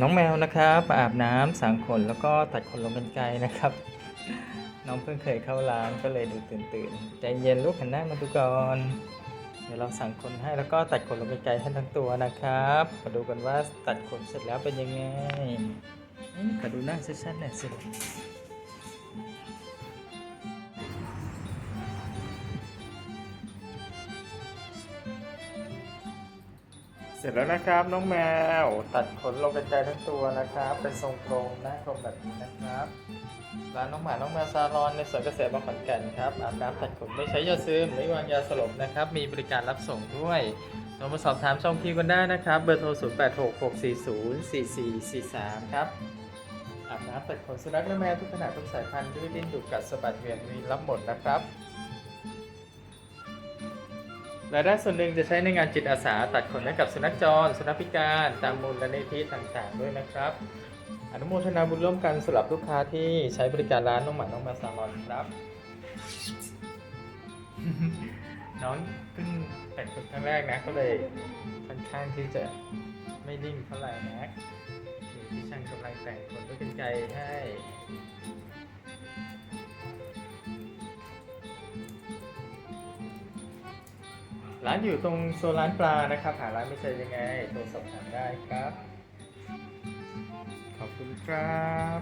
น้องแมวนะครับมาอาบน้ำสางขนแล้วก็ตัดขนลงกันไกลนะครับ น้องเพิ่งเคยเข้าร้านก็เลยดูตื่นตื่นใจเย็นลูกหันหน้ามาดูก่อน เดี๋ยวเราสั่งขนให้แล้วก็ตัดขนลงกันไกลให้ทั้งตัวนะครับ มาดูกันว่าตัดขนเสร็จแล้วเป็นยังไงนี่ขอดูหน้าชัดๆหน่อยสิ เสร็จแล้วนะครับน้องแมว ตัดขนลงกระจายทั้งตัวนะครับ เป็นทรงโครงหน้าโครงแบบนี้นะครับร้านน้องหมา น้องแมวซาลอนในสวนเกษตรบางขอนแก่นครับอาบน้ำตัดขนไม่ใช้ยาซึมไม่วางยาสลบนะครับ มีบริการรับส่งด้วยโทรมาสอบถามช่องคิวกันได้นะครับ เบอร์โทร 0 8 6 6 4 0 4 4 4 3 ครับอาบน้ำตัดขนสุนัขและแมวทุกขนาดทุกสายพันธุ์ด้วยดิ้นดุกัดสะบัดเหวี่ยงมีรับหมดนะครับ รายได้ส่วนหนึ่งจะใช้ในงานจิตอาสาตัดขนให้กับสุนัขจร สุนัขพิการตามมูลนิธิต่างๆ ด้วยนะครับ อนุโมทนาบุญร่วมกันสำหรับลูกค้าที่ใช้บริการร้านน้องหมาน้องแมวซาลอนครับ น้องเพิ่งแต่งขนครั้งแรกนะก็เลยค่อนข้างที่จะไม่นิ่งเท่าไหร่นะนี่พี่ช่างกำลังแต่งขนด้วยกันไกรให้ ร้านอยู่ตรงโซนร้านปลานะครับ หาร้านไม่เจอยังไงโทรสอบถามได้ครับ ขอบคุณครับ